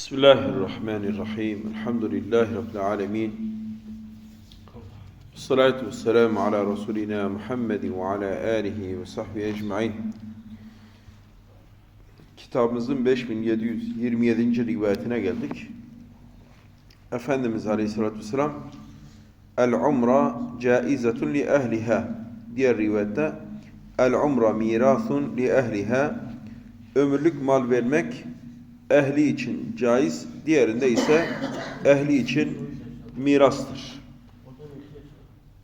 Bismillahirrahmanirrahim. Elhamdülillahi Rabbil alemin. Salatu ve selamu ala Resulina Muhammedin ve ala alihi ve sahbihi ecmain. Kitabımızın 5727. rivayetine geldik. Efendimiz Aleyhisselatü Vesselam El-umra caizetun li ehliha diğer rivayette El-umra mirathun li ehliha ömürlük mal vermek ehli için caiz, diğerinde ise ehli için mirastır.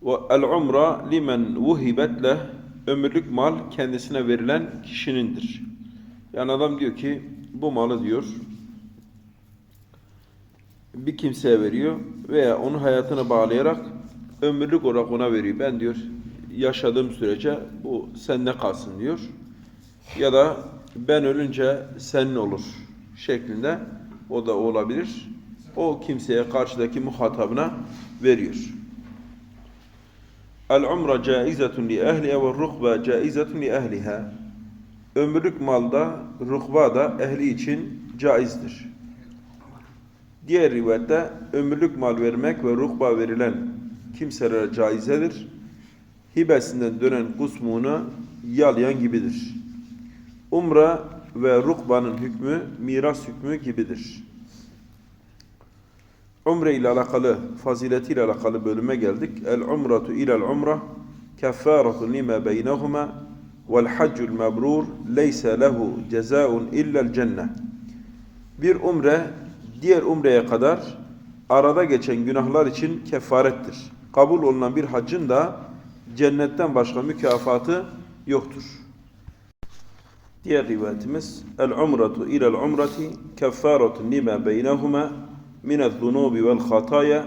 Ve el-umra limen vuhibet leh ömürlük mal kendisine verilen kişinindir. Yani adam diyor ki bu malı diyor bir kimseye veriyor veya onun hayatını bağlayarak ömürlük olarak ona veriyor. Ben diyor yaşadığım sürece bu sende kalsın diyor. Ya da ben ölünce senin olur şeklinde o da olabilir. O kimseye karşıdaki muhatabına veriyor. El-umra caizetun li ehliha ve rukba caizetun li ehliha. Ömürlük malda, rukba da ehli için caizdir. Diğer rivayette ömürlük mal vermek ve rukba verilen kimselere caizedir. Hibesinden dönen kusmunu yalayan gibidir. Umra ve rukbanın hükmü miras hükmü gibidir. Umre ile alakalı, fazileti ile alakalı bölüme geldik. El umratu ilel umra keffaratun lima beynehuma vel haccul mebrur leyse lehu cezaun illel cennet. Bir umre diğer umreye kadar arada geçen günahlar için kefarettir. Kabul olunan bir haccın da cennetten başka mükafatı yoktur. Diğer rivayetimiz El-umratu ilel umrati keffaratun lima beynehuma minez-zunubi vel hataya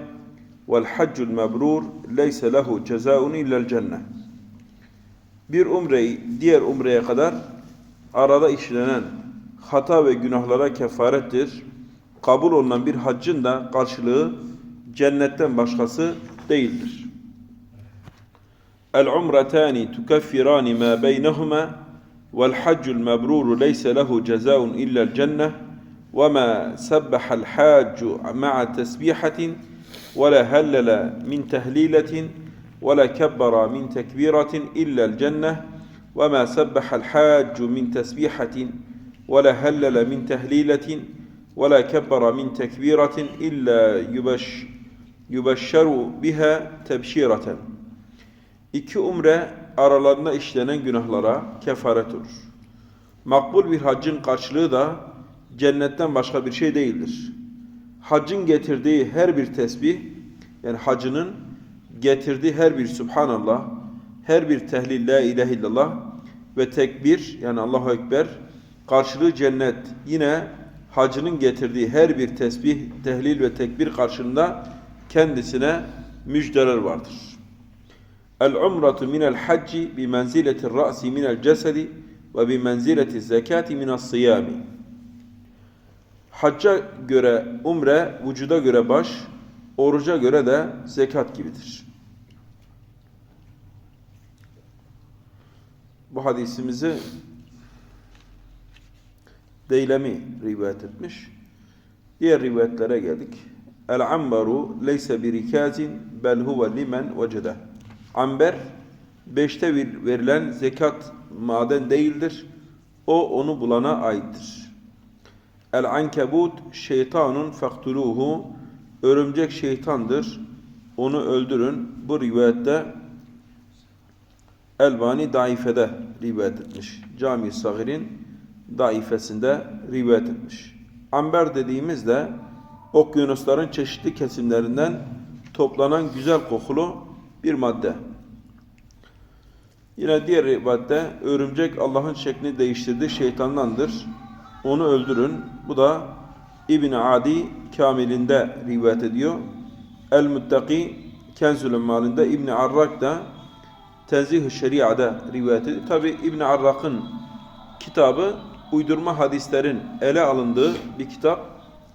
vel haccul mebrur leyse lehu cezaun illel cennet. Bir umreyi diğer umreye kadar arada işlenen hata ve günahlara kefarettir. Kabul olunan bir haccın da karşılığı cennetten başkası değildir. El-umretani tukeffirani ma beynehuma والحج المبرور ليس له جزاء إلا الجنة وما سبح الحاج مع تسبيحة ولا هلل من تهليلة ولا كبر من تكبيرة إلا الجنة وما سبح الحاج من تسبيحة ولا هلل من تهليلة ولا كبر من تكبيرة إلا يبش يبشر بها تبشيرة. İki umre aralarında işlenen günahlara kefaret olur. Makbul bir haccın karşılığı da cennetten başka bir şey değildir. Haccın getirdiği her bir tesbih, yani hacının getirdiği her bir Subhanallah, her bir tehlil La ilahe illallah ve tekbir yani Allahu Ekber karşılığı cennet. Yine hacının getirdiği her bir tesbih, tehlil ve tekbir karşılığında kendisine müjdeler vardır. El-umratu minel hacci bi menziletir ra'si minel cesedi ve bi menzileti zekati minas siyami. Hacca göre umre, vücuda göre baş, oruca göre de zekat gibidir. Bu hadisimizi Deylemi rivayet etmiş. Diğer rivayetlere geldik. El-ambaru leyse birikazin bel huve limen vecede. Amber beşte verilen zekat maden değildir. O onu bulana aittir. El ankebut şeytanun faktuluhu örümcek şeytandır. Onu öldürün. Bu rivayette Elbani daifede rivayet etmiş. Cami Sagir'in daifesinde rivayet etmiş. Amber dediğimizde okyanusların çeşitli kesimlerinden toplanan güzel kokulu bir madde. Yine diğer rivayette örümcek Allah'ın şeklini değiştirdiği şeytandandır. Onu öldürün. Bu da İbn Adi Kamilinde rivayet ediyor. El-Muttaki Kenzül malinde İbn Arrak da Tenzih-i Şeria'da rivayet ediyor. Tabi İbn Arrak'ın kitabı uydurma hadislerin ele alındığı bir kitap.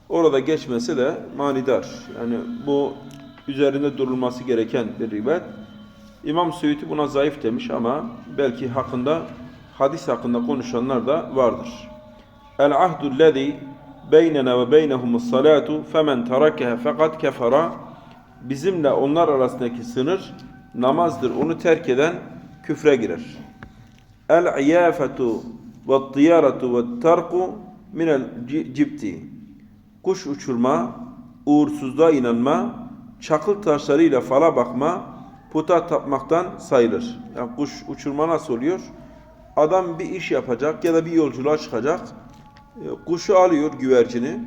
Orada geçmesi de manidar. Yani bu üzerinde durulması gereken bir rivayet. İmam Suyuti buna zayıf demiş ama belki hakkında hadis hakkında konuşanlar da vardır. El ahdu lezi beynena ve beynehumus salatu femen terakeha fakat kefara bizimle onlar arasındaki sınır namazdır. Onu terk eden küfre girer. El iyafetu ve tiyaretu ve terku minel cibti. Kuş uçurma, uğursuzluğa inanma, çakıl taşlarıyla fala bakma, puta tapmaktan sayılır. Yani kuş uçurma nasıl oluyor? Adam bir iş yapacak ya da bir yolculuğa çıkacak. E, Kuşu alıyor güvercini.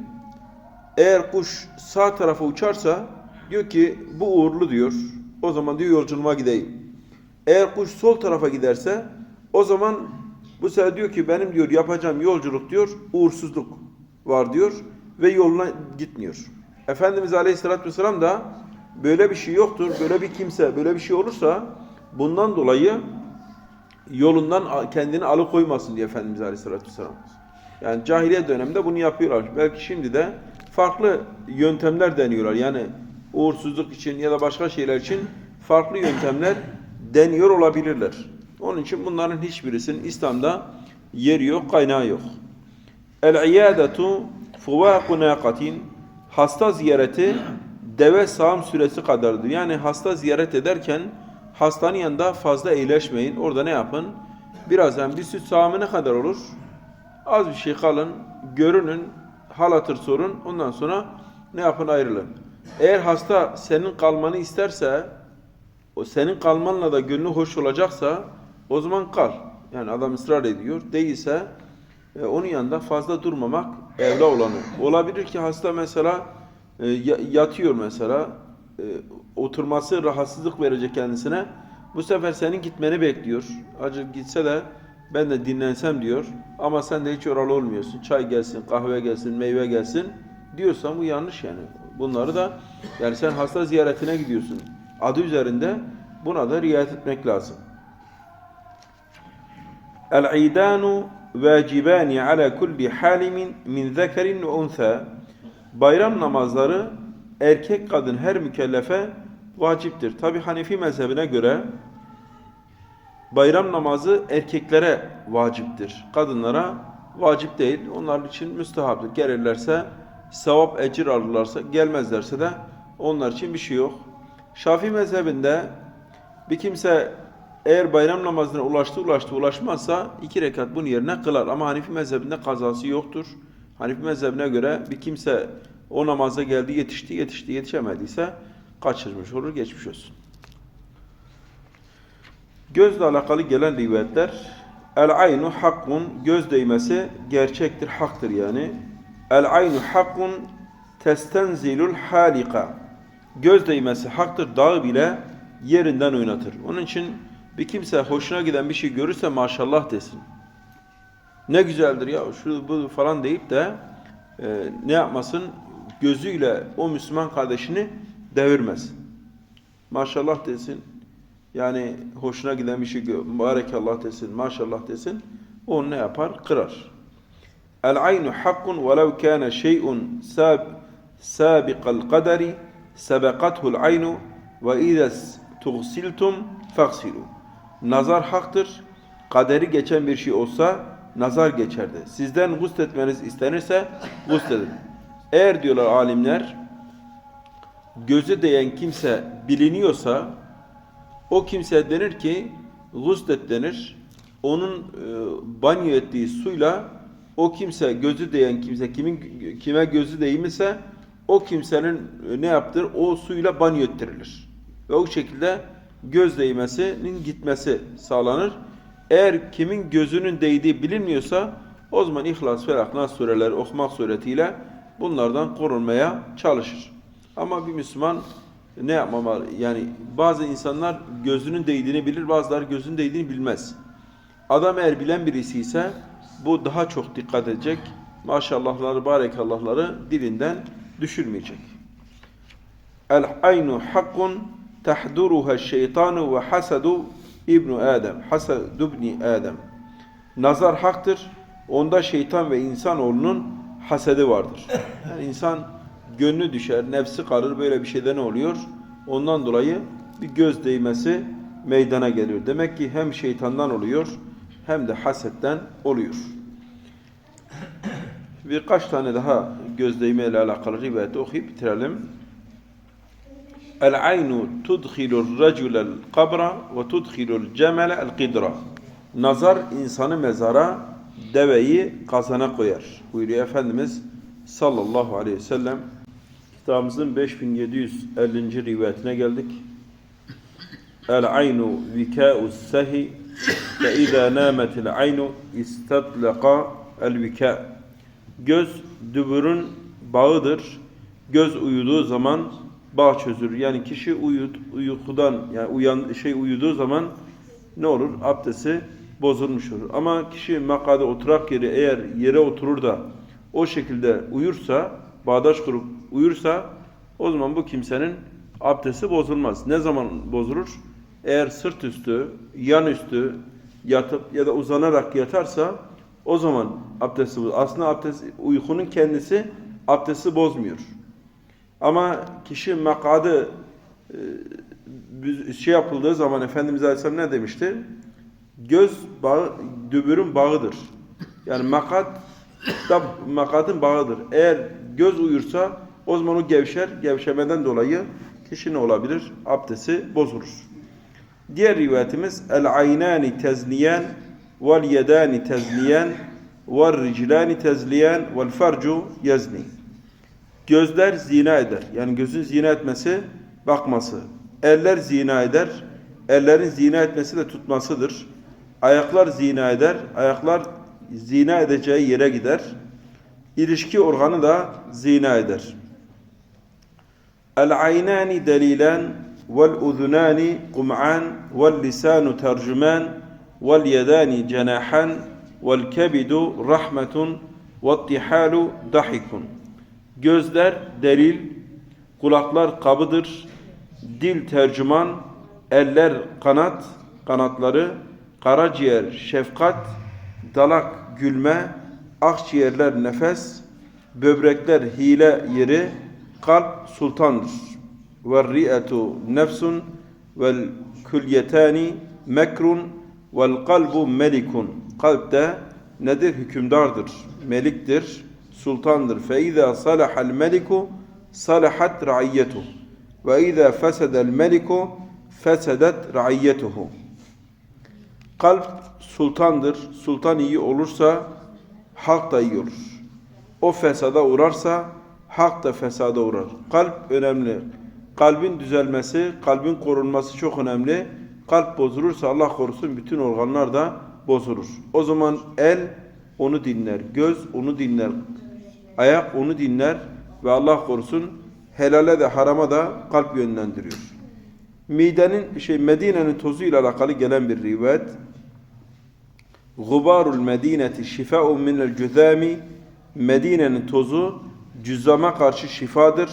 Eğer kuş sağ tarafa uçarsa diyor ki bu uğurlu diyor. O zaman diyor yolculuğuma gideyim. Eğer kuş sol tarafa giderse o zaman bu sefer diyor ki benim diyor yapacağım yolculuk diyor uğursuzluk var diyor ve yoluna gitmiyor. Efendimiz Aleyhisselatü Vesselam da böyle bir şey yoktur. Böyle bir kimse böyle bir şey olursa bundan dolayı yolundan kendini alıkoymasın diye Efendimiz Aleyhisselatü Vesselam. Yani cahiliye döneminde bunu yapıyorlar. Belki şimdi de farklı yöntemler deniyorlar. Yani uğursuzluk için ya da başka şeyler için farklı yöntemler deniyor olabilirler. Onun için bunların hiçbirisinin İslam'da yeri yok, kaynağı yok. El-iyadetu fuvaku naqatin hasta ziyareti deve sağım süresi kadardır. Yani hasta ziyaret ederken hastanın yanında fazla eğleşmeyin. Orada ne yapın? Birazdan bir süt sağımı ne kadar olur? Az bir şey kalın, görünün, hal hatır sorun. Ondan sonra ne yapın ayrılın. Eğer hasta senin kalmanı isterse, o senin kalmanla da gönlü hoş olacaksa o zaman kal. Yani adam ısrar ediyor. Değilse e, onun yanında fazla durmamak evla olanı. Olabilir ki hasta mesela e, ya- yatıyor mesela e, oturması rahatsızlık verecek kendisine. Bu sefer senin gitmeni bekliyor. Acı gitse de ben de dinlensem diyor. Ama sen de hiç oralı olmuyorsun. Çay gelsin, kahve gelsin, meyve gelsin diyorsan bu yanlış yani. Bunları da yani sen hasta ziyaretine gidiyorsun. Adı üzerinde buna da riayet etmek lazım. El-idanu vacibani ala kulli halimin min zekerin ve unsa. Bayram namazları erkek kadın her mükellefe vaciptir. Tabi Hanefi mezhebine göre bayram namazı erkeklere vaciptir. Kadınlara vacip değil. Onlar için müstehaptır. Gelirlerse sevap ecir alırlarsa, gelmezlerse de onlar için bir şey yok. Şafii mezhebinde bir kimse eğer bayram namazına ulaştı ulaştı ulaşmazsa iki rekat bunun yerine kılar. Ama Hanifi mezhebinde kazası yoktur. Hanifi mezhebine göre bir kimse o namaza geldi yetişti yetişti yetişemediyse kaçırmış olur geçmiş olsun. Gözle alakalı gelen rivayetler El aynu hakkun göz değmesi gerçektir, haktır yani. El aynu hakkun testenzilul halika göz değmesi haktır, dağı bile yerinden oynatır. Onun için bir kimse hoşuna giden bir şey görürse maşallah desin. Ne güzeldir ya şu bu falan deyip de e, ne yapmasın? Gözüyle o Müslüman kardeşini devirmez. Maşallah desin. Yani hoşuna giden bir şey. Mübarekallah desin, maşallah desin. O ne yapar? Kırar. El aynu hakkun velev kâne şey'un sab sabiqal kaderi sebekathul aynu ve ides tuğsiltum faksilu. Nazar haktır. Kaderi geçen bir şey olsa nazar geçerdi. Sizden gusletmeniz istenirse gusledin. Eğer diyorlar alimler gözü değen kimse biliniyorsa o kimse denir ki guslet denir. Onun e, banyo ettiği suyla o kimse gözü değen kimse kimin kime gözü değmişse o kimsenin e, ne yaptır? O suyla banyo ettirilir. Ve o şekilde göz değmesinin gitmesi sağlanır. Eğer kimin gözünün değdiği bilinmiyorsa o zaman İhlas, Felak, Nas sureleri okumak suretiyle bunlardan korunmaya çalışır. Ama bir Müslüman ne yapmamalı? Yani bazı insanlar gözünün değdiğini bilir, bazıları gözünün değdiğini bilmez. Adam eğer bilen birisi ise bu daha çok dikkat edecek. Maşallahları, barekallahları dilinden düşürmeyecek. El aynu hakkun tahduruha şeytanu ve hasadu İbnu Adem. Hasadu ibni Adem. Nazar haktır. Onda şeytan ve insanoğlunun hasedi vardır. Yani insan gönlü düşer, nefsi kalır. Böyle bir şeyde ne oluyor? Ondan dolayı bir göz değmesi meydana geliyor. Demek ki hem şeytandan oluyor hem de hasetten oluyor. Birkaç tane daha gözleme ile alakalı rivayeti okuyup bitirelim. El aynu tudkhilur raculel kabra ve tudkhilul cemele el qidra. Nazar insanı mezara, deveyi kazana koyar. Buyuruyor Efendimiz sallallahu aleyhi ve sellem. Kitabımızın 5750. rivayetine geldik. El aynu vikâ'us sehi fe izâ nâmetil aynu istadlaka el vikâ. Göz dübürün bağıdır. Göz uyuduğu zaman bağ çözür. Yani kişi uyud, uykudan yani uyan şey uyuduğu zaman ne olur? Abdesti bozulmuş olur. Ama kişi makade oturak yeri eğer yere oturur da o şekilde uyursa, bağdaş kurup uyursa o zaman bu kimsenin abdesti bozulmaz. Ne zaman bozulur? Eğer sırt üstü, yan üstü yatıp ya da uzanarak yatarsa o zaman abdesti bozulur. Aslında abdest, uykunun kendisi abdesti bozmuyor. Ama kişi makadı e, şey yapıldığı zaman Efendimiz Aleyhisselam ne demişti? Göz bağı, dübürün bağıdır. Yani makat da makatın bağıdır. Eğer göz uyursa o zaman o gevşer. Gevşemeden dolayı kişi ne olabilir? Abdesti bozulur. Diğer rivayetimiz el aynani tezniyen vel yedani tezniyen vel riclani tezliyen vel farcu yezni. Gözler zina eder. Yani gözün zina etmesi bakması. Eller zina eder. Ellerin zina etmesi de tutmasıdır. Ayaklar zina eder. Ayaklar zina edeceği yere gider. İlişki organı da zina eder. El aynani delilen vel uzunani kum'an vel lisanu tercüman vel yedani cenahan vel kebidu rahmetun ve tihalu dahikun. Gözler delil, kulaklar kabıdır, dil tercüman, eller kanat, kanatları, karaciğer şefkat, dalak gülme, akciğerler nefes, böbrekler hile yeri, kalp sultandır. Ve ri'etu nefsun vel külyetani mekrun vel kalbu melikun. Kalp de nedir? Hükümdardır, meliktir, sultandır. Salahal meliku salahat ra'iyyetuhu. Ve izâ fesedel meliku fesedet ra'iyyetuhu. Kalp sultandır. Sultan iyi olursa halk da iyi olur. O fesada uğrarsa halk da fesada uğrar. Kalp önemli. Kalbin düzelmesi, kalbin korunması çok önemli. Kalp bozulursa Allah korusun bütün organlar da bozulur. O zaman el onu dinler, göz onu dinler, ayak onu dinler ve Allah korusun helale de harama da kalp yönlendiriyor. Midenin şey Medine'nin tozu ile alakalı gelen bir rivayet. Gubarul Medineti şifa'un minel cüzami Medine'nin tozu cüzzama karşı şifadır.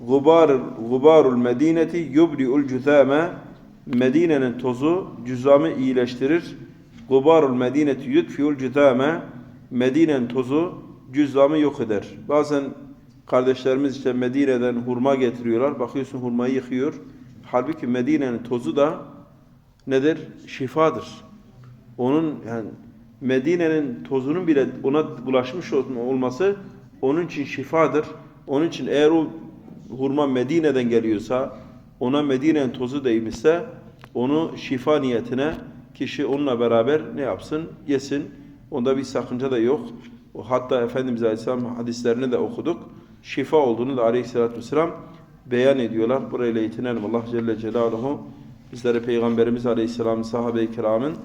Gubar, gubarul Medineti yubri'ul cüzame Medine'nin tozu cüzzamı iyileştirir. Gubarul Medineti yudfi'ul cüzame Medine'nin tozu cüzzamı yok eder. Bazen kardeşlerimiz işte Medine'den hurma getiriyorlar. Bakıyorsun hurmayı yıkıyor. Halbuki Medine'nin tozu da nedir? Şifadır. Onun yani Medine'nin tozunun bile ona bulaşmış olması onun için şifadır. Onun için eğer o hurma Medine'den geliyorsa, ona Medine'nin tozu değmişse, onu şifa niyetine kişi onunla beraber ne yapsın? Yesin. Onda bir sakınca da yok. Hatta Efendimiz Aleyhisselam hadislerini de okuduk. Şifa olduğunu da Aleyhisselatü Vesselam beyan ediyorlar. Burayla yetinelim. Allah Celle Celaluhu bizlere Peygamberimiz Aleyhisselam'ın sahabe-i kiramın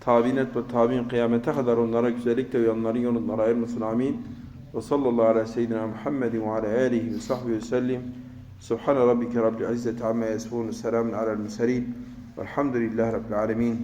tabi'in et ve tabi'in kıyamete kadar onlara güzellikle uyanların yolundan ayırmasın. Amin. Ve sallallahu ala seyyidina Muhammedin ve ala alihi ve sahbihi ve sellim. Subhane rabbike rabbil izzeti amma yasifun. Selamun alel murselin. Velhamdülillahi rabbil alemin.